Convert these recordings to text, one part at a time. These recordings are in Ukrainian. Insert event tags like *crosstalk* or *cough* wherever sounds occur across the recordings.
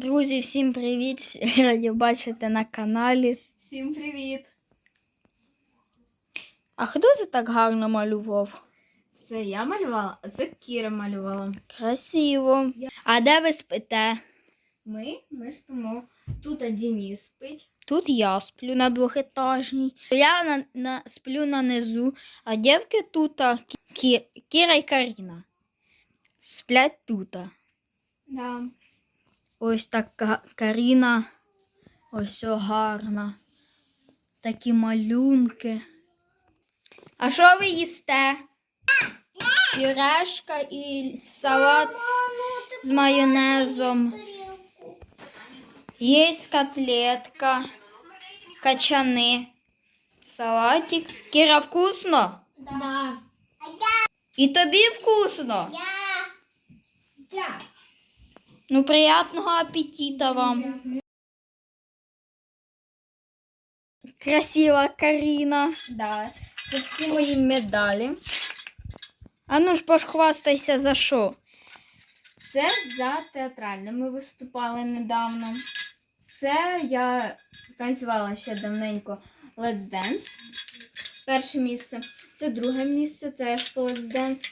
Друзі, всім привіт! Всі *laughs* раді бачити на каналі. Всім привіт! А хто це так гарно малював? Це я малювала, а це Кіра малювала. Красиво. А де ви спите? Ми, ми спимо. Тут Денис спить. Тут я сплю на двохетажній. Я на, на, сплю на низу, а дівки тут Кі, Кіра і Каріна. Сплять тут. Да. Ось така Каріна. Ось гарна. Такі малюнки. А що ви їсте? Пюрешка і салат з, з майонезом. Є котлетка, качани, салатик. Кіра, вкусно? Да. І тобі вкусно? Да. Ну, приятного аппетита вам. Красива Каріна. Да. Це всі мої медалі. А ну ж похвастайся за що? Це за театральне. Ми виступали недавно. Це я танцювала ще давненько Let's Dance. Перше місце. Це друге місце, теж по Let's Dance.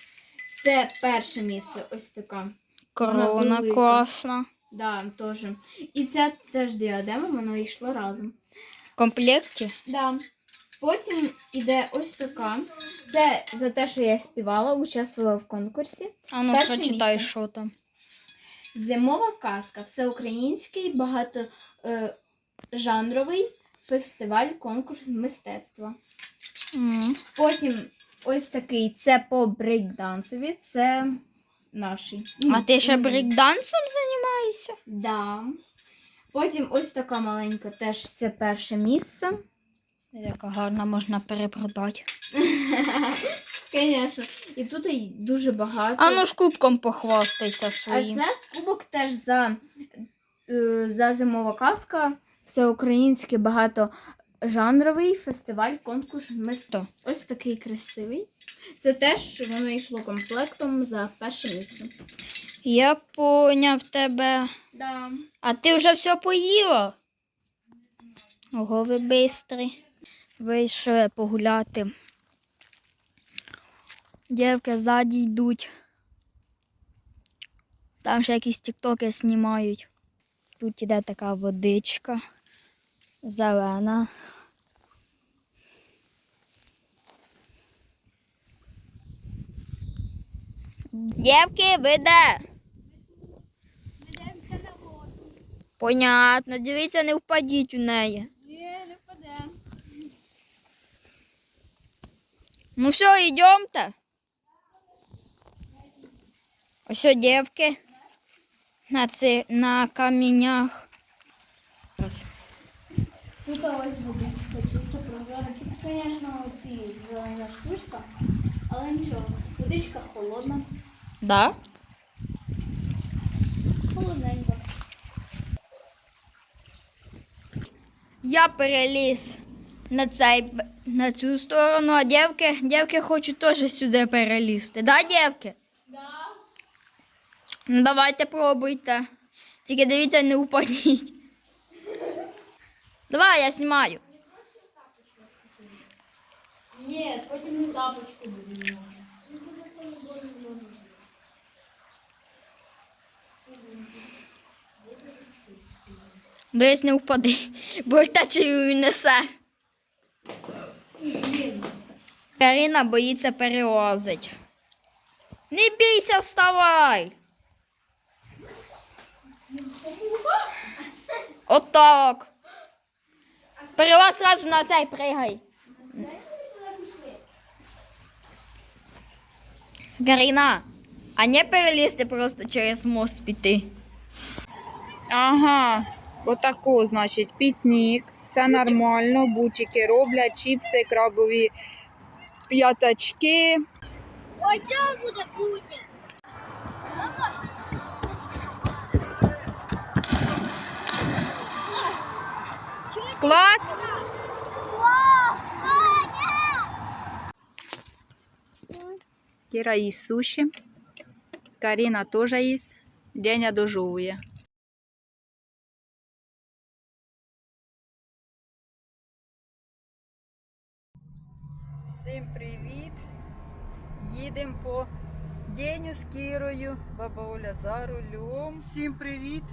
Це перше місце, ось така. Корона велика. класна. Да, теж. І ця теж діадема, воно йшло разом. В комплекті? Да. Потім іде ось така. Це за те, що я співала, участвувала в конкурсі. А ну Перше прочитай, місце. що там. Зимова казка всеукраїнський багатожанровий фестиваль конкурс мистецтва. М. Потім ось такий це по брейкдансові, це наші. А ти ще брейкдансом займаєшся? Да. Потім ось така маленька, теж це перше місце. Яка гарна можна перепродати. *laughs* Звісно. І тут дуже багато. А ну ж кубком похвастайся А своїм. це кубок теж за, е, за зимова казка, всеукраїнський багатожанровий фестиваль конкурс мистецтва. Ось такий красивий. Це теж воно йшло комплектом за перше місце. Я поняв тебе. Да. А ти вже все поїла? Ого, ви бистрі. Вийшли погуляти. Дівки ззаді йдуть. Там ще якісь тіктоки знімають. Тут іде така водичка. Зелена. Дівки, ви де? Понятно, дивіться, не впадіть у неї. Ні, не впаде. Ну все, йдемте. Ось о, дівки. На, ци, на камінях. Раз. Тут ось водичка, чисто прозора. Тут, звісно, ці зелена штучка, але нічого. Водичка холодна, Да? холодненька. Я переліз на, цей, на цю сторону, а дівки, дівки хочуть теж сюди перелізти. Да, дівки? Да. Ну давайте пробуйте. Тільки дивіться, не упадіть. Давай, я знімаю. Ні, потім не тапочку буде. Дивись, не впади, бо течею несе. Каріна боїться перелазить. Не бійся, вставай. Отак. Перелаз сразу на цей пригай. Каріна, а не перелізти просто через мост піти. Ага, отако, значить, пікнік, все нормально, бутики роблять, чіпси, крабові п'ятачки. Оце буде бути. Клас! Кіра їсть суші, Карина тоже есть. Деня дожевує. Всім привіт! Їдемо по Деню з Кірою, баба Оля за рулем. Всім привіт!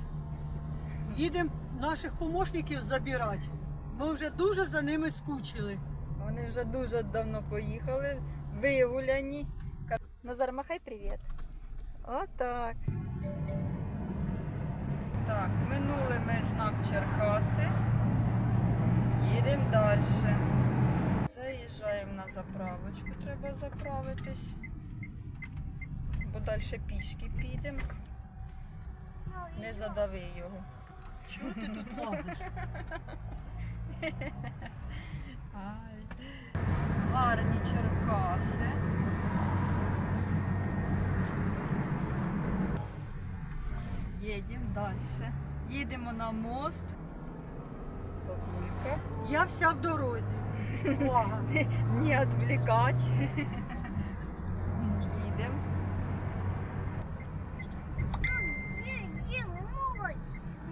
Їдемо наших помощників забирати. Ми вже дуже за ними скучили. Вони вже дуже давно поїхали, вигуляні. Назар, махай привіт. Отак. Так, минули ми знак Черкаси. Їдемо далі. Заїжджаємо на заправочку, треба заправитись. Бо далі пішки підемо. Не задави його. Чого ти тут лазиш? *laughs* Гарні Черкаси. Їдемо далі. Їдемо на мост. Бабулька. Я вся в дорозі. Увага! *laughs* Не відвлікати. Їдемо.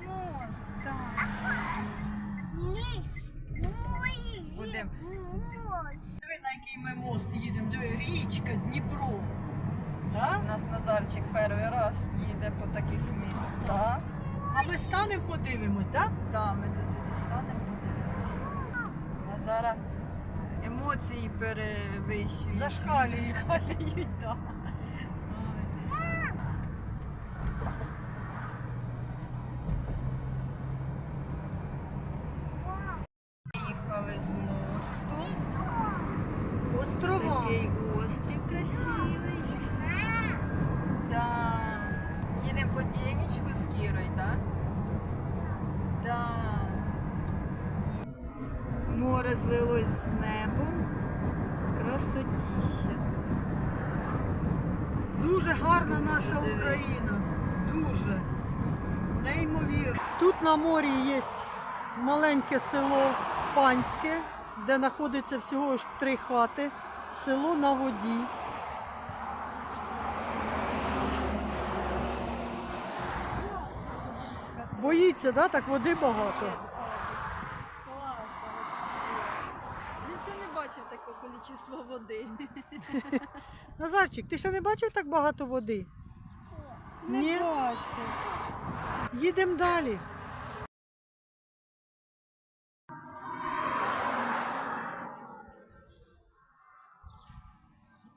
Мост, так. Будемо. Диви, на який ми мост їдемо. Диви, річка, Дніпро. У нас Назарчик перший раз їде по таких містах. А ми станемо подивимось, так? Да, ми сюди станемо, подивимося. зараз емоції перевищують. Зашкалюють. Зашкалюють, да. Ой. Їхали з мосту. Острова. Такий острів красивий. Да. Їдемо по денечку з Кірою, да? Да. Море злилось з небом. Красотіще. Дуже гарна наша Україна. Дуже. Неймовірно. Тут на морі є маленьке село Панське, де знаходиться всього ж три хати. Село на воді. Боїться, да? так води багато. Він ще не бачив такого кількості води. *laughs* Назарчик, ти ще не бачив так багато води? Ні. бачив. Їдемо далі.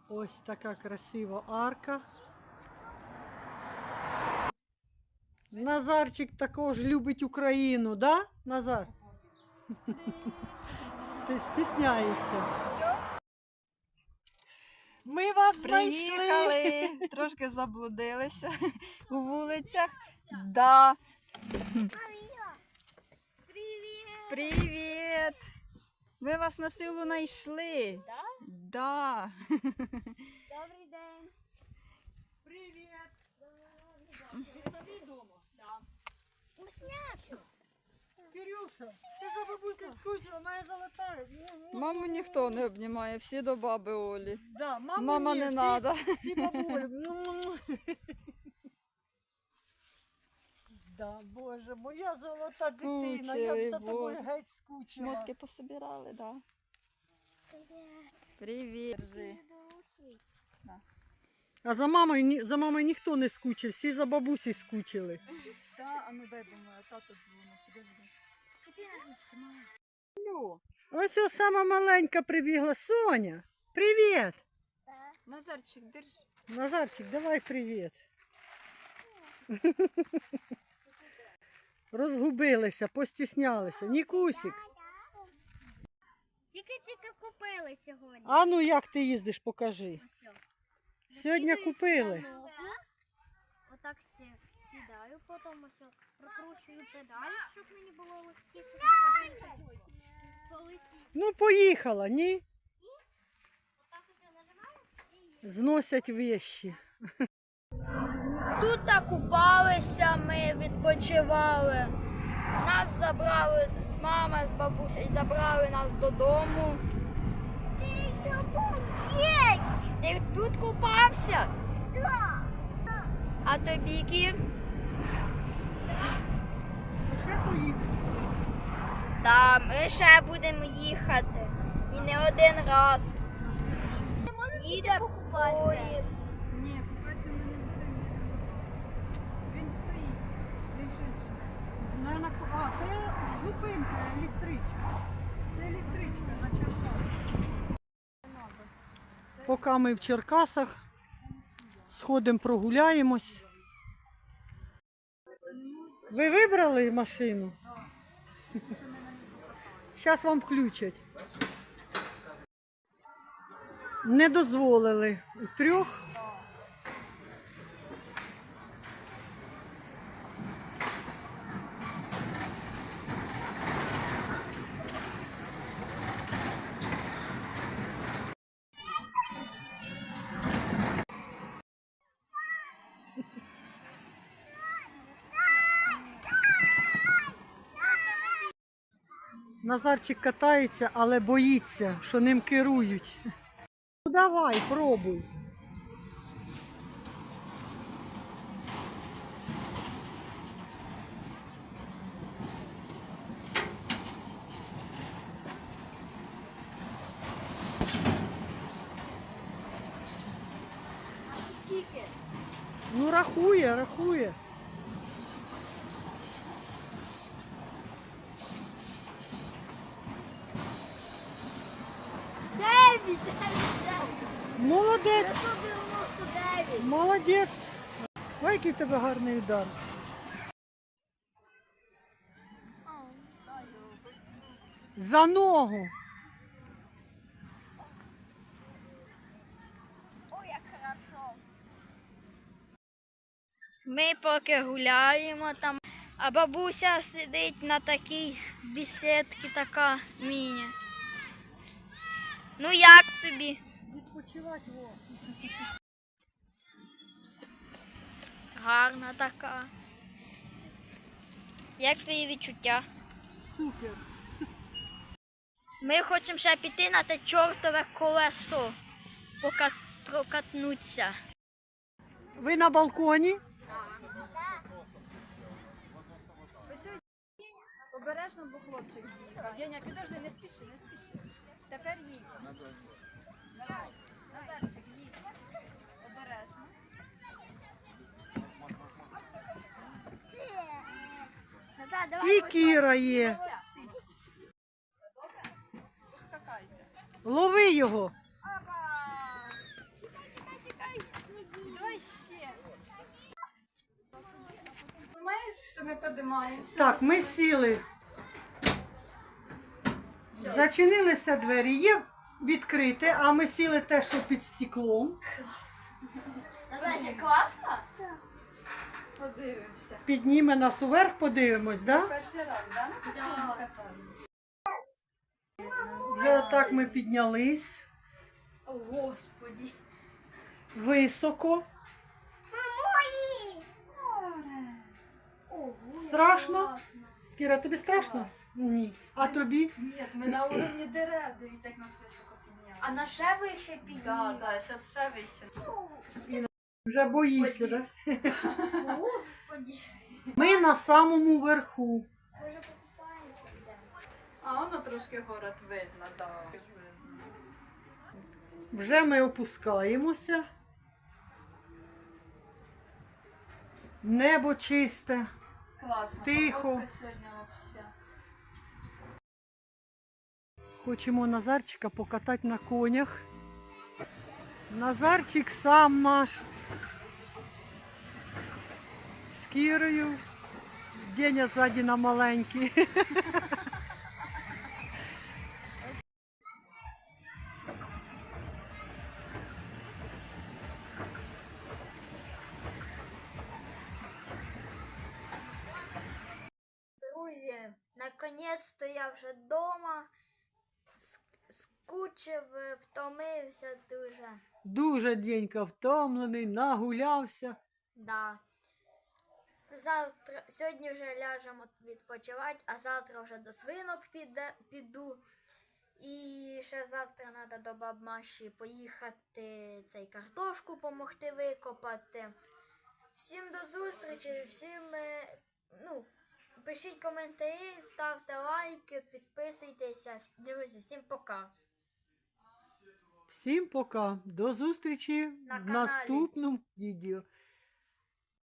Ось така красива арка. Назарчик також любить Україну, да, Назар? Стісняється. Ми вас знайшли. Трошки заблудилися *laughs* у вулицях. Да. Привіт! Ми вас на силу знайшли. Да? *laughs* Добрий день. Привіт. Ти собі вдома? Вкусняшка. Кирюша, ти за бабусю скучила, моя золота. Маму ніхто не обнімає, всі до баби Олі. Да, маму Мама ні, не всі- треба. Всі бабулі. Да, Боже, моя золота дитина, я б за Скучили, тобою Боже. геть скучила. Шмотки пособирали, да. Привіт. Держи. А за мамою, ні- за мамою ніхто не скучив, всі за бабусею скучили. Та, а ну дай думаю, тато дзвонить. Подожди. Ось ось сама маленька прибігла. Соня, привіт! Назарчик, держи. Назарчик, давай привіт. Розгубилися, постіснялися. Нікусік. Тільки-тільки купили сьогодні. А ну як ти їздиш, покажи. Сьогодні купили. Отак сі- сідаю, потім ось прокручую педалі, щоб мені було легкіше. Ну, поїхала, ні? Зносять вещі. Тут так купалися, ми відпочивали. Нас забрали з мами, з бабусею, забрали нас додому. Ти будеш? Ти тут купався? Так. А тобі, Кір? Ще поїдемо. Та ми ще будемо їхати. І не один раз. їде поїзд. Ні, купатися ми не будемо. Він стоїть. Він щось жде. А, це зупинка, електричка. Це електричка на Черкасах. Поки ми в Черкасах, сходимо прогуляємось. Ви вибрали машину? Зараз вам включать. Не дозволили у трьох. Назарчик катається, але боїться, що ним керують. Ну давай, пробуй. Ну рахує, рахує. Молодець. Ой, який в тебе гарний удар. За ногу. Ой, як хорошо. Ми поки гуляємо там, а бабуся сидить на такій бісідці, така міні. Ну як тобі? Відпочивати во. Гарна така. Як твої відчуття? Супер. Ми хочемо ще піти на це чортове колесо, пока прокатнуться. Ви на балконі? Обережно, бо хлопчик з'їхав. Деня, підожди, не спіши, не спіши. Тепер їдь. Давай. Назарчик, їдь. Обережно. І Кіра є. Лови його. Знаєш, що ми подимаємося? Так, ми сіли. Зачинилися двері. Є відкрите, а ми сіли те, що під стеклом. Назначить класно? Подивимося. Підніме нас уверх, подивимось, да? Перший раз, да? На такому. Вже так ми піднялись О, Господи. високо. Ого, Страшно? класно. Кіра, тобі страшно? Ні. А тобі? Ні, ми на уровні дерев, дивіться, як нас високо підняли. А на ще вище підійде? Так, так, зараз ще вище. Вже боїться, да? *laughs* Господи. Ми на самому верху. Може покупаємося йдемо? А воно трошки город видно, так. Вже ми опускаємося. Небо чисте. Класно. Тихо. Сьогодні взагалі. Хочемо Назарчика покатати на конях. Назарчик сам наш. З Кірою. Деня ззаді на маленький. Друзі, наконець-то я вже вдома. Скучив, е, втомився дуже. Дуже Денька втомлений, нагулявся. Да. Завтра, сьогодні вже ляжемо відпочивати, а завтра вже до свинок піде, піду. І ще завтра треба до бабмаші поїхати цей картошку допомогти викопати. Всім до зустрічі, всім е, ну, пишіть коментарі, ставте лайки, підписуйтеся. Друзі, всім пока. Всім пока. До зустрічі На в каналі. наступному відео.